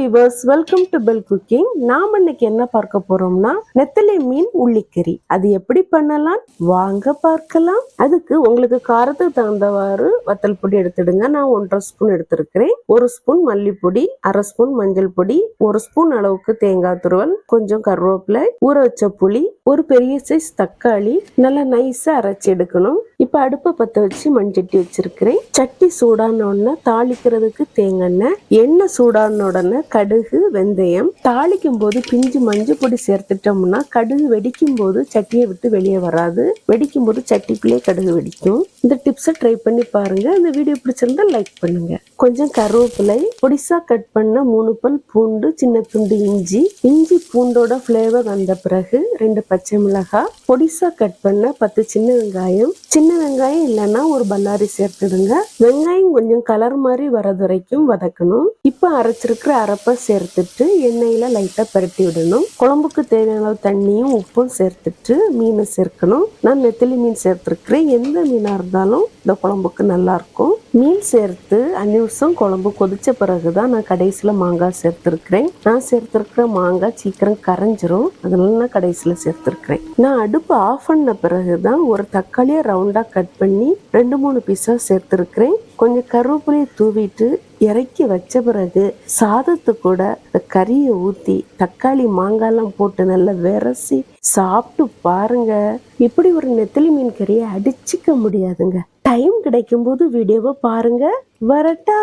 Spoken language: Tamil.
Viewers welcome to bell cooking நாம இன்னைக்கு என்ன பார்க்க போறோம்னா நெத்தலி மீன் உள்ளிக்கறி. அது எப்படி பண்ணலாம்? வாங்க பார்க்கலாம். அதுக்கு உங்களுக்கு காரத்துக்கு தகுந்தவாறு வத்தல் பொடி எடுத்துடுங்க. நான் ஒன்றரை ஸ்பூன் எடுத்திருக்கிறேன். ஒரு ஸ்பூன் மல்லிப்பொடி அரை ஸ்பூன் மஞ்சள் பொடி ஒரு ஸ்பூன் அளவுக்கு தேங்காய் துருவல் கொஞ்சம் கருவேப்பிலை ஊற வச்ச புளி ஒரு பெரிய சைஸ் தக்காளி நல்லா நைஸா அரைச்சி எடுக்கணும். இப்ப அடுப்பை பத்த வச்சு மண்சட்டி வச்சிருக்கிறேன். சட்டி சூடான உடனே தாளிக்கிறதுக்கு தேங்காய் எண்ணெய் எண்ணெய் சூடான உடனே கடுகு வெந்தயம். தாளிக்கும் போது பிஞ்சு மஞ்சள் பொடி சேர்த்துட்டோம்னா கடுகு வெடிக்கும் போது சட்டியை விட்டு வெளியே வராது. வெடிக்கும் போது சட்டிக்குள்ளேயே கடுகு வெடிக்கும். இந்த டிப்ஸை ட்ரை பண்ணி பாருங்க. இந்த வீடியோ பிடிச்சிருந்தா லைக் பண்ணுங்க. கொஞ்சம் கருவேப்பிலை பொடிசா கட் பண்ண மூணு பல் பூண்டு சின்ன துண்டு இஞ்சி இஞ்சி பூண்டோட ஃப்ளேவர் வந்த பிறகு ரெண்டு பச்சை மிளகாய் பொடிசா கட் பண்ண பத்து சின்ன வெங்காயம் சின்ன வெங்காயம் இல்லைன்னா ஒரு பல்லாரி சேர்த்துடுங்க. வெங்காயம் கொஞ்சம் கலர் மாதிரி வரது வரைக்கும் வதக்கணும். இப்போ அரைச்சிருக்கிற அரைப்பை சேர்த்துட்டு எண்ணெயில் லைட்டாக பரட்டி விடணும். குழம்புக்கு தேவையான தண்ணியும் உப்பும் சேர்த்துட்டு மீனை சேர்க்கணும். நான் நெத்திலி மீன் சேர்த்துருக்கிறேன். எந்த மீனாக இருந்தாலும் இந்த குழம்புக்கு நல்லா இருக்கும். மீன் சேர்த்து அஞ்சு நிமிஷம் குழம்பு கொதிச்ச பிறகுதான் நான் கடைசியில் மாங்காய் சேர்த்துருக்கிறேன். நான் சேர்த்துருக்கிற மாங்காய் சீக்கிரம் கரைஞ்சிரும். அதனால நான் கடைசியில் சேர்த்துருக்கிறேன். நான் அடுப்பு ஆஃப் பண்ண பிறகு தான் ஒரு தக்காளியை ரவுண்டாக கட் பண்ணி ரெண்டு மூணு பீஸாக சேர்த்துருக்கிறேன். கொஞ்சம் கருவேப்பிலையை தூவிட்டு இறக்கி வச்ச பிறகு சாதத்து கூட இந்த கறியை ஊற்றி தக்காளி மாங்காய்லாம் போட்டு நல்லா விரசி சாப்பிட்டு பாருங்க. இப்படி ஒரு நெத்திலி மீன் கறியை அடிச்சுக்க முடியாதுங்க. டைம் கிடைக்கும்போது வீடியோவை பாருங்க. வரட்டா!